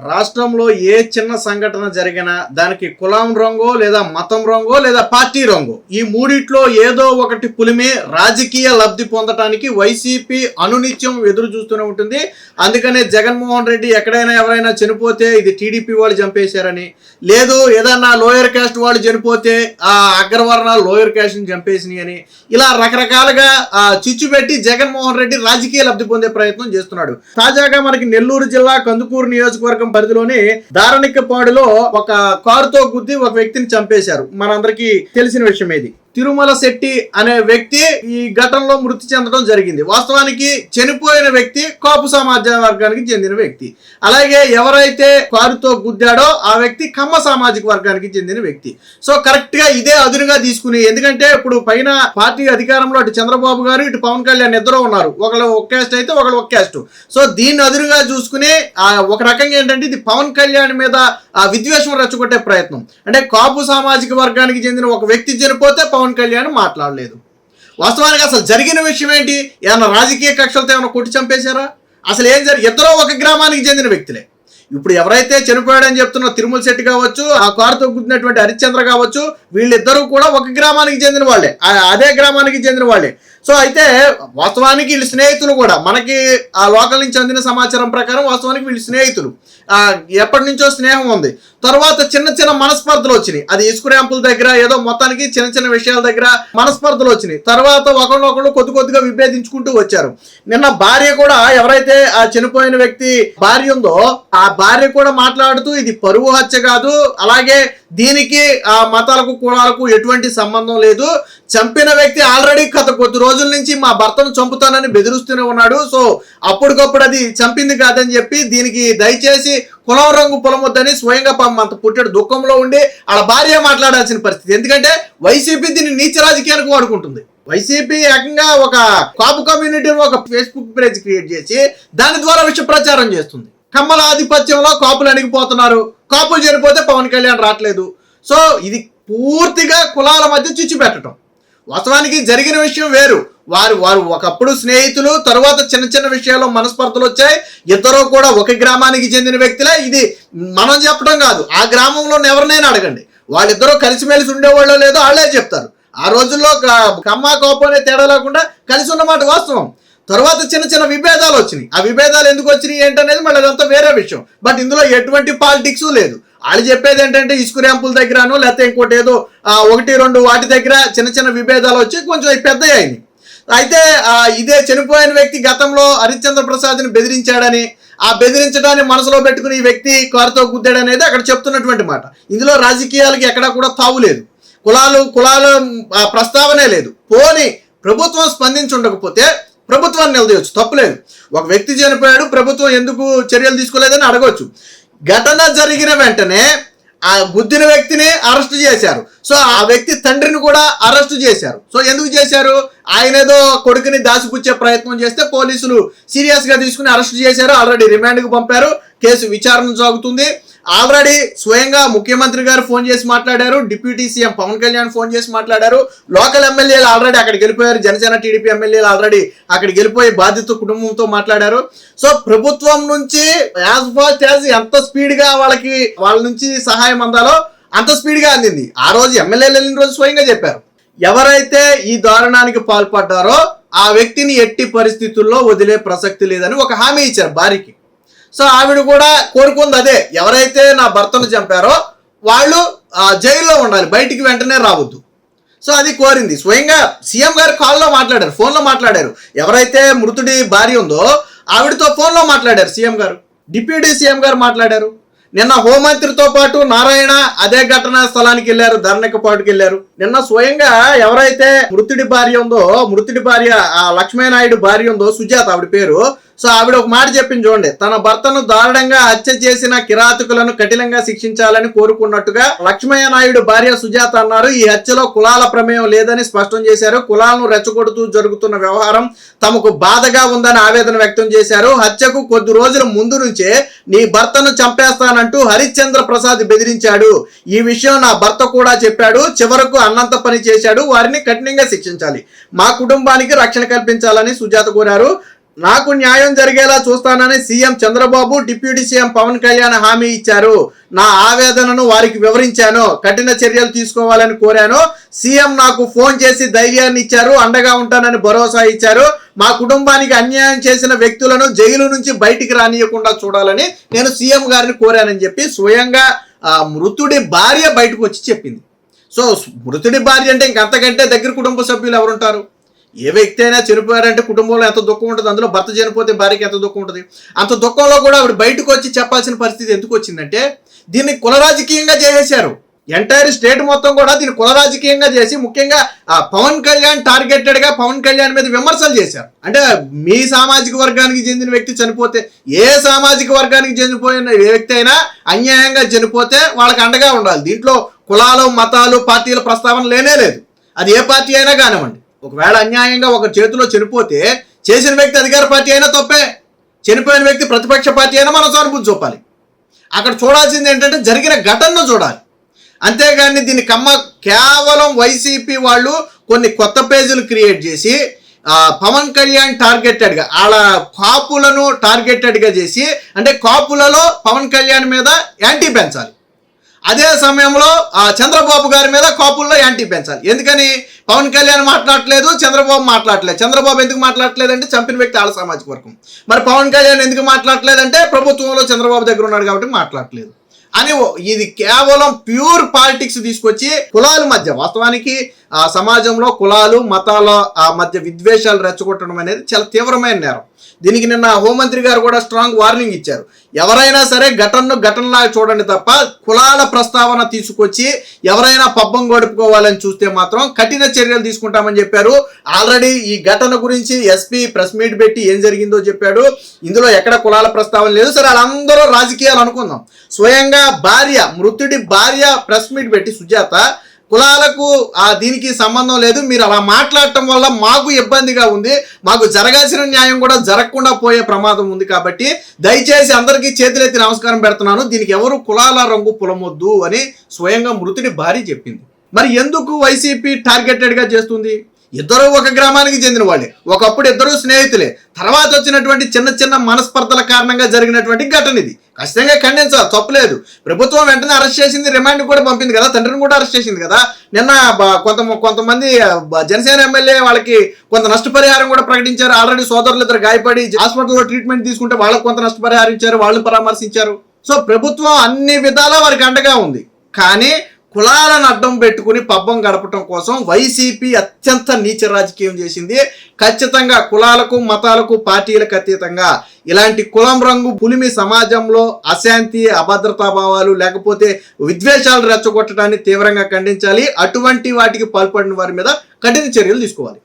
రాష్ట్రంలో ఏ చిన్న సంఘటన జరిగినా దానికి కులం రంగో లేదా మతం రంగో లేదా పార్టీ రంగో ఈ మూడిట్లో ఏదో ఒకటి పులిమే రాజకీయ లబ్ధి పొందటానికి వైసీపీ అనునిత్యం ఎదురు చూస్తూనే ఉంటుంది. అందుకనే జగన్మోహన్ రెడ్డి ఎక్కడైనా ఎవరైనా చనిపోతే ఇది టీడీపీ వాళ్ళు చంపేశారని లేదు ఏదన్నా లోయర్ కాస్ట్ వాళ్ళు చనిపోతే ఆ అగ్రవర్ణాలు లోయర్ కాస్ట్ని చంపేసినాయి అని ఇలా రకరకాలుగా ఆ, చిచ్చు పెట్టి జగన్మోహన్ రెడ్డి రాజకీయ లబ్ధి పొందే ప్రయత్నం చేస్తున్నాడు. తాజాగా మనకి నెల్లూరు జిల్లా కందుకూరు నియోజకవర్గం పరిధిలోని దారణిక్కపాడులో ఒక కారుతో గుద్ది ఒక వ్యక్తిని చంపేశారు. మనందరికీ తెలిసిన విషయం ఇది. తిరుమల శెట్టి అనే వ్యక్తి ఈ ఘటనలో మృతి చెందడం జరిగింది. వాస్తవానికి చనిపోయిన వ్యక్తి కాపు సమాజ వర్గానికి చెందిన వ్యక్తి. అలాగే ఎవరైతే కారుతో గుద్దాడో ఆ వ్యక్తి కమ్మ సామాజిక వర్గానికి చెందిన వ్యక్తి. సో కరెక్ట్గా ఇదే అదునుగా తీసుకుని ఎందుకంటే ఇప్పుడు పైన పార్టీ అధికారంలో అటు చంద్రబాబు గారు ఇటు పవన్ కళ్యాణ్ ఇద్దరు ఉన్నారు. ఒకళ్ళు ఒక క్యాస్ట్ అయితే ఒకళ్ళు ఒక క్యాస్ట్ సో దీన్ని అదునుగా చూసుకుని ఒక రకంగా ఏంటంటే ఇది పవన్ కళ్యాణ్ మీద ఆ విద్వేషం రెచ్చగొట్టే ప్రయత్నం. అంటే కాపు సామాజిక వర్గానికి చెందిన ఒక వ్యక్తి చనిపోతే పవన్ కళ్యాణ్ మాట్లాడలేదు. వాస్తవానికి అసలు జరిగిన విషయం ఏంటి? ఏమైనా రాజకీయ కక్షలతో ఏమైనా కొట్టి చంపేశారా? అసలు ఏం జరిగి ఇద్దరూ ఒక గ్రామానికి చెందిన వ్యక్తులే. ఇప్పుడు ఎవరైతే చనిపోయాడని చెప్తున్న తిరుమల శెట్టి కావచ్చు ఆ కారుతో గుద్దినటువంటి హరిశ్చంద్ర కావచ్చు వీళ్ళిద్దరూ కూడా ఒక గ్రామానికి చెందిన వాళ్ళే. అదే గ్రామానికి చెందిన వాళ్ళే. సో అయితే వాస్తవానికి వీళ్ళు స్నేహితులు కూడా మనకి ఆ లోకల్ నుంచి అందిన సమాచారం ప్రకారం వాస్తవానికి వీళ్ళు స్నేహితులు. ఎప్పటి నుంచో స్నేహం ఉంది. తర్వాత చిన్న చిన్న మనస్పర్ధలు వచ్చినాయి. అది ఇసుక ర్యాంపుల దగ్గర ఏదో మొత్తానికి చిన్న చిన్న విషయాల దగ్గర మనస్పర్ధలు వచ్చినాయి. తర్వాత ఒకళ్ళు ఒకళ్ళు కొద్ది కొద్దిగా విభేదించుకుంటూ వచ్చారు. నిన్న భార్య కూడా ఎవరైతే ఆ చనిపోయిన వ్యక్తి భార్య ఉందో ఆ భార్య కూడా మాట్లాడుతూ ఇది పరువు హత్య కాదు అలాగే దీనికి ఆ మతాలకు కులాలకు ఎటువంటి సంబంధం లేదు. చంపిన వ్యక్తి ఆల్రెడీ గత కొద్ది రోజుల నుంచి మా భర్తను చంపుతానని బెదిరిస్తూనే ఉన్నాడు. సో అప్పటికప్పుడు అది చంపింది కాదని చెప్పి దీనికి దయచేసి కులం రంగు పొలమొద్దని స్వయంగా పాపం అంత పుట్టాడు దుఃఖంలో ఉండి వాళ్ళ భార్య మాట్లాడాల్సిన పరిస్థితి. ఎందుకంటే వైసీపీ దీన్ని నీచ రాజకీయానికి వాడుకుంటుంది. వైసీపీ ఏకంగా ఒక కాపు కమ్యూనిటీని ఒక ఫేస్బుక్ పేజ్ క్రియేట్ చేసి దాని ద్వారా విష ప్రచారం చేస్తుంది. కమ్మల ఆధిపత్యంలో కాపులు అణిగిపోతున్నారు. కాపులు చనిపోతే పవన్ కళ్యాణ్ రావట్లేదు సో ఇది పూర్తిగా కులాల మధ్య చిచ్చు పెట్టడం వాస్తవానికి జరిగిన విషయం వేరు. వారు వారు ఒకప్పుడు స్నేహితులు తరువాత చిన్న చిన్న విషయాల్లో మనస్పర్ధలు వచ్చాయి. ఇద్దరు కూడా ఒక గ్రామానికి చెందిన వ్యక్తులే. ఇది మనం చెప్పడం కాదు. ఆ గ్రామంలో ఎవరినైనా అడగండి. వాళ్ళిద్దరూ కలిసిమెలిసి ఉండేవాళ్ళో లేదో వాళ్ళే చెప్తారు. ఆ రోజుల్లో కమ్మ కోపం అనే తేడా లేకుండా కలిసి ఉన్నమాట వాస్తవం. తర్వాత చిన్న చిన్న విభేదాలు వచ్చినాయి. ఆ విభేదాలు ఎందుకు వచ్చినాయి ఏంటనేది మళ్ళీ అదంతా వేరే విషయం. బట్ ఇందులో ఎటువంటి పాలిటిక్స్ లేదు. వాళ్ళు చెప్పేది ఏంటంటే ఇసుక ర్యాంపుల దగ్గరనో లేకపోతే ఇంకోటి ఏదో ఒకటి రెండు వాటి దగ్గర చిన్న చిన్న విభేదాలు వచ్చి కొంచెం పెద్ద పెద్దవి అయినాయి. అయితే ఇదే చనిపోయిన వ్యక్తి గతంలో హరిశ్చంద్ర ప్రసాద్ని బెదిరించాడని ఆ బెదిరించడాన్ని మనసులో పెట్టుకుని ఈ వ్యక్తి కారుతో గుద్దాడనేది అక్కడ చెప్తున్నటువంటి మాట. ఇందులో రాజకీయాలకి ఎక్కడా కూడా తావు లేదు. కులాలు కులాల ప్రస్తావనే లేదు. పోని ప్రభుత్వం స్పందించి ఉండకపోతే ప్రభుత్వాన్ని నిలదీయచ్చు. తప్పులేదు ఒక వ్యక్తి చనిపోయాడు ప్రభుత్వం ఎందుకు చర్యలు తీసుకోలేదని అడగవచ్చు ఘటన జరిగిన వెంటనే ఆ గుద్దిన వ్యక్తిని అరెస్ట్ చేశారు. సో ఆ వ్యక్తి తండ్రిని కూడా అరెస్ట్ చేశారు. సో ఎందుకు చేశారు? ఆయన ఏదో కొడుకుని దాచిపుచ్చే ప్రయత్నం చేస్తే పోలీసులు సీరియస్గా తీసుకుని అరెస్ట్ చేశారు. ఆల్రెడీ రిమాండ్కు పంపారు. కేసు విచారణ సాగుతుంది. ఆల్రెడీ స్వయంగా ముఖ్యమంత్రి గారు ఫోన్ చేసి మాట్లాడారు. Deputy CM Pawan Kalyan phone చేసి మాట్లాడారు. లోకల్ ఎమ్మెల్యేలు ఆల్రెడీ అక్కడికి వెళ్ళిపోయారు. జనసేన టీడీపీ ఎమ్మెల్యేలు ఆల్రెడీ అక్కడికి వెళ్ళిపోయి బాధిత కుటుంబంతో మాట్లాడారు. సో ప్రభుత్వం నుంచి యాజ్ ఫాస్ట్ యాజ్ ఎంత స్పీడ్గా వాళ్ళకి వాళ్ళ నుంచి సహాయం అందాలో అంత స్పీడ్గా అందింది. ఆ రోజు ఎమ్మెల్యేలు వెళ్ళిన రోజు స్వయంగా చెప్పారు. ఎవరైతే ఈ దారుణానికి పాల్పడ్డారో ఆ వ్యక్తిని ఎట్టి పరిస్థితుల్లో వదిలే ప్రసక్తి లేదని ఒక హామీ ఇచ్చారు భార్యకి సో ఆవిడ కూడా కోరుకుంది అదే. ఎవరైతే నా భర్తను చంపారో వాళ్ళు జైల్లో ఉండాలి. బయటికి వెంటనే రావద్దు. సో అది కోరింది. స్వయంగా సీఎం గారు కాల్లో మాట్లాడారు ఫోన్లో మాట్లాడారు. ఎవరైతే మృతుడి భార్య ఉందో ఆవిడతో ఫోన్లో మాట్లాడారు సీఎం గారు. డిప్యూటీ సీఎం గారు మాట్లాడారు. నిన్న హోంమంత్రితో పాటు నారాయణ అదే ఘటనా స్థలానికి వెళ్ళారు ధర్నకపాటుకి వెళ్ళారు నిన్న స్వయంగా ఎవరైతే మృతుడి భార్య ఉందో మృతుడి భార్య ఆ లక్ష్మీనాయుడు భార్య ఉందో సుజాత ఆవిడ పేరు సో ఆవిడ ఒక మాట చెప్పింది చూడండి. తన భర్తను దారుణంగా హత్య చేసిన కిరాతకులను కఠినంగా శిక్షించాలని కోరుకున్నట్టుగా లక్ష్మయ్య నాయుడు భార్య సుజాత అన్నారు. ఈ హత్యలో కులాల ప్రమేయం లేదని స్పష్టం చేశారు. కులాలను రెచ్చగొడుతూ జరుగుతున్న వ్యవహారం తమకు బాధగా ఉందని ఆవేదన వ్యక్తం చేశారు. హత్యకు కొద్ది రోజుల ముందు నుంచే నీ భర్తను చంపేస్తానంటూ హరిశ్చంద్ర ప్రసాద్ బెదిరించాడు. ఈ విషయం నా భర్త కూడా చెప్పాడు. చివరకు అన్నంత పని చేశాడు. వారిని కఠినంగా శిక్షించాలి. మా కుటుంబానికి రక్షణ కల్పించాలని సుజాత కోరారు. నాకు న్యాయం జరిగేలా చూస్తానని CM Chandrababu deputy CM Pawan Kalyan హామీ ఇచ్చారు. నా ఆవేదనను వారికి వివరించాను. కఠిన చర్యలు తీసుకోవాలని కోరాను. సీఎం నాకు ఫోన్ చేసి ధైర్యాన్ని ఇచ్చారు. అండగా ఉంటానని భరోసా ఇచ్చారు. మా కుటుంబానికి అన్యాయం చేసిన వ్యక్తులను జైలు నుంచి బయటికి రానియకుండా చూడాలని నేను సీఎం గారిని కోరానని చెప్పి స్వయంగా మృతుడి భార్య బయటకు వచ్చి చెప్పింది. సో మృతుడి భార్య అంటే ఇంకంతకంటే దగ్గర కుటుంబ సభ్యులు ఎవరుంటారు? ఏ వ్యక్తి అయినా చనిపోయారంటే కుటుంబంలో ఎంత దుఃఖం ఉంటుంది? అందులో భర్త చనిపోతే భార్యకి ఎంత దుఃఖం ఉంటుంది? అంత దుఃఖంలో కూడా ఆవిడ బయటకు వచ్చి చెప్పాల్సిన పరిస్థితి ఎందుకు వచ్చిందంటే దీన్ని కుల రాజకీయంగా చేసేశారు. ఎంటైర్ స్టేట్ మొత్తం కూడా దీన్ని కుల రాజకీయంగా చేసి ముఖ్యంగా ఆ పవన్ కళ్యాణ్ టార్గెటెడ్గా పవన్ కళ్యాణ్ మీద విమర్శలు చేశారు. అంటే మీ సామాజిక వర్గానికి చెందిన వ్యక్తి చనిపోతే ఏ సామాజిక వర్గానికి చెందిపోయిన వ్యక్తి అయినా అన్యాయంగా చనిపోతే వాళ్ళకి అండగా ఉండాలి. దీంట్లో కులాలు మతాలు పార్టీల ప్రస్తావన లేనే లేదు. అది ఏ పార్టీ అయినా కానివ్వండి. ఒకవేళ అన్యాయంగా ఒక చేతిలో చనిపోతే చేసిన వ్యక్తి అధికార పార్టీ అయినా తప్పే. చనిపోయిన వ్యక్తి ప్రతిపక్ష పార్టీ అయినా మనం సానుభూతి చూపాలి. అక్కడ చూడాల్సింది ఏంటంటే జరిగిన ఘటనను చూడాలి. అంతేగాని దీన్ని కమ్మ కేవలం వైసీపీ వాళ్ళు కొన్ని కొత్త పేజీలు క్రియేట్ చేసి పవన్ కళ్యాణ్ టార్గెటెడ్గా వాళ్ళ కాపులను టార్గెటెడ్గా చేసి అంటే కాపులలో పవన్ కళ్యాణ్ మీద యాంటీ పెంచాలి. అదే సమయంలో ఆ చంద్రబాబు గారి మీద కాపుల్లో యాంటీ పెంచాలి. ఎందుకని? పవన్ కళ్యాణ్ మాట్లాడట్లేదు చంద్రబాబు మాట్లాడలేదు. చంద్రబాబు ఎందుకు మాట్లాడలేదంటే చంపిన వ్యక్తి ఆళ్ళ సామాజిక వర్గం. మరి పవన్ కళ్యాణ్ ఎందుకు మాట్లాడట్లేదంటే ప్రభుత్వంలో చంద్రబాబు దగ్గర ఉన్నాడు కాబట్టి మాట్లాడలేదు. అని ఇది కేవలం ప్యూర్ పాలిటిక్స్ తీసుకొచ్చి కులాల మధ్య వాస్తవానికి సమాజంలో కులాలు మతాల ఆ మధ్య విద్వేషాలు రెచ్చగొట్టడం అనేది చాలా తీవ్రమైన నేరం. దీనికి నిన్న హోంమంత్రి గారు కూడా స్ట్రాంగ్ వార్నింగ్ ఇచ్చారు. ఎవరైనా సరే ఘటనను ఘటనలాగా చూడండి తప్ప కులాల ప్రస్తావన తీసుకొచ్చి ఎవరైనా పబ్బం గడుపుకోవాలని చూస్తే మాత్రం కఠిన చర్యలు తీసుకుంటామని చెప్పారు. ఆల్రెడీ ఈ ఘటన గురించి ఎస్పీ ప్రెస్ మీట్ పెట్టి ఏం జరిగిందో చెప్పాడు. ఇందులో ఎక్కడ కులాల ప్రస్తావన లేదు. సరే వాళ్ళందరూ రాజకీయాలు అనుకుందాం. స్వయంగా భార్య మృతుడి భార్య ప్రెస్ మీట్ పెట్టి సుజాత కులాలకు ఆ దీనికి సంబంధం లేదు. మీరు అలా మాట్లాడటం వల్ల మాకు ఇబ్బందిగా ఉంది. మాకు జరగాల్సిన న్యాయం కూడా జరగకుండా పోయే ప్రమాదం ఉంది కాబట్టి దయచేసి అందరికీ చేతులెత్తి నమస్కారం పెడుతున్నాను. దీనికి ఎవరు కులాల రంగు పులమొద్దు అని స్వయంగా మృతుడి భార్య చెప్పింది. మరి ఎందుకు వైసీపీ టార్గెటెడ్గా చేస్తుంది? ఇద్దరు ఒక గ్రామానికి చెందిన వాళ్ళే. ఒకప్పుడు ఇద్దరు స్నేహితులే. తర్వాత వచ్చినటువంటి చిన్న చిన్న మనస్పర్ధల కారణంగా జరిగినటువంటి ఘటన ఇది. ఖచ్చితంగా ఖండించాలి తప్పలేదు ప్రభుత్వం వెంటనే అరెస్ట్ చేసింది రిమాండ్ కూడా పంపింది కదా తండ్రిని కూడా అరెస్ట్ చేసింది కదా. నిన్న కొంత కొంతమంది జనసేన ఎమ్మెల్యే వాళ్ళకి కొంత నష్టపరిహారం కూడా ప్రకటించారు. ఆల్రెడీ సోదరులు ఇద్దరు గాయపడి హాస్పిటల్లో ట్రీట్మెంట్ తీసుకుంటే వాళ్ళకి కొంత నష్టపరిహారం ఇచ్చారు వాళ్ళు పరామర్శించారు. సో ప్రభుత్వం అన్ని విధాలా వారికి అండగా ఉంది. కానీ కులాలను అడ్డం పెట్టుకుని పబ్బం గడపటం కోసం వైసీపీ అత్యంత నీచ రాజకీయం చేసింది. ఖచ్చితంగా కులాలకు మతాలకు పార్టీలకు అతీతంగా ఇలాంటి కులం రంగు పులిమి సమాజంలో అశాంతి అభద్రతా భావాలు లేకపోతే విద్వేషాలు రెచ్చగొట్టడాన్ని తీవ్రంగా ఖండించాలి. అటువంటి వాటికి పాల్పడిన వారి మీద కఠిన చర్యలు తీసుకోవాలి.